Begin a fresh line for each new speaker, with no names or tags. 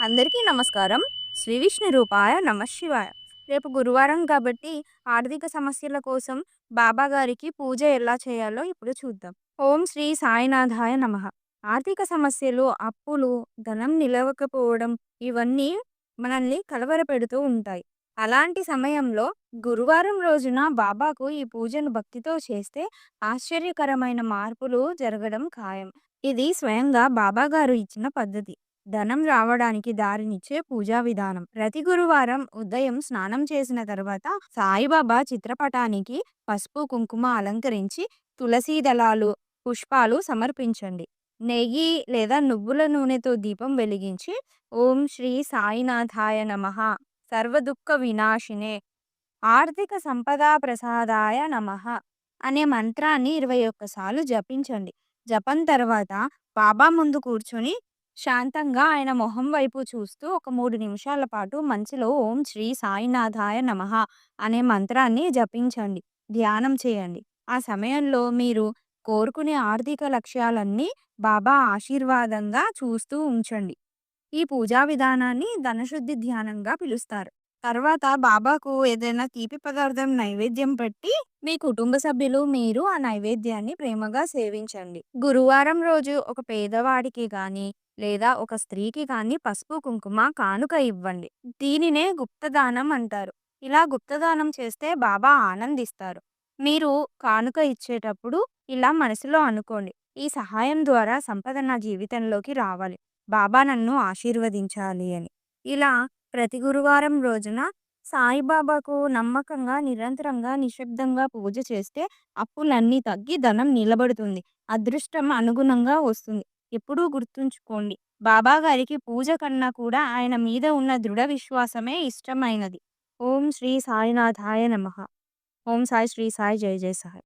అందరికీ నమస్కారం. శ్రీ విష్ణు రూపాయ నమ శివాయ. రేపు గురువారం కాబట్టి ఆర్థిక సమస్యల కోసం బాబా గారికి పూజ ఎలా చేయాలో ఇప్పుడు చూద్దాం. ఓం శ్రీ సాయినాథాయ నమ. ఆర్థిక సమస్యలు అప్పులు ధనం నిలవకపోవడం ఇవన్నీ మనల్ని కలవరపెడుతూ ఉంటాయి. అలాంటి సమయంలో గురువారం రోజున బాబాకు ఈ పూజను భక్తితో చేస్తే ఆశ్చర్యకరమైన మార్పులు జరగడం ఖాయం. ఇది స్వయంగా బాబాగారు ఇచ్చిన పద్ధతి. ధనం రావడానికి దారినిచ్చే పూజా విధానం. ప్రతి గురువారం ఉదయం స్నానం చేసిన తర్వాత సాయిబాబా చిత్రపటానికి పసుపు కుంకుమ అలంకరించి తులసీ దళాలు పుష్పాలు సమర్పించండి. నెయ్యి లేదా నువ్వుల నూనెతో దీపం వెలిగించి ఓం శ్రీ సాయినాథాయ నమ సర్వదుఃఖ వినాశినే ఆర్థిక సంపదా ప్రసాదాయ నమ అనే మంత్రాన్ని ఇరవై ఒక్కసార్లు జపించండి. జపం తర్వాత బాబా ముందు కూర్చొని శాంతంగా ఆయన మొహం వైపు చూస్తూ ఒక మూడు నిమిషాల పాటు మంచిలో ఓం శ్రీ సాయినాథాయ నమః అనే మంత్రాన్ని జపించండి ధ్యానం చేయండి. ఆ సమయంలో మీరు కోరుకునే ఆర్థిక లక్ష్యాలన్నీ బాబా ఆశీర్వాదంగా చూస్తూ ఉంచండి. ఈ పూజా విధానాన్ని ధనశుద్ధి ధ్యానంగా పిలుస్తారు. తర్వాత బాబాకు ఏదైనా తీపి పదార్థం నైవేద్యం పెట్టి మీ కుటుంబ సభ్యులు మీరు ఆ నైవేద్యాన్ని ప్రేమగా సేవించండి. గురువారం రోజు ఒక పేదవాడికి కానీ లేదా ఒక స్త్రీకి కానీ పసుపు కుంకుమ కానుక ఇవ్వండి. దీనినే గుప్తదానం అంటారు. ఇలా గుప్తదానం చేస్తే బాబా ఆనందిస్తారు. మీరు కానుక ఇచ్చేటప్పుడు ఇలా మనసులో అనుకోండి. ఈ సహాయం ద్వారా సంపద నా జీవితంలోకి రావాలి. బాబా నన్ను ఆశీర్వదించాలి అని. ఇలా ప్రతి గురువారం రోజున సాయిబాబాకు నమ్మకంగా నిరంతరంగా నిశ్శబ్దంగా పూజ చేస్తే అప్పులన్నీ తగ్గి ధనం నిలబడుతుంది. అదృష్టం అనుగుణంగా వస్తుంది. ఎప్పుడూ గుర్తుంచుకోండి బాబా గారికి పూజ కన్నా కూడా ఆయన మీద ఉన్న దృఢ విశ్వాసమే ఇష్టమైనది. ఓం శ్రీ సాయినాథాయ నమ. ఓం సాయి శ్రీ సాయి జయ జయ సాయి.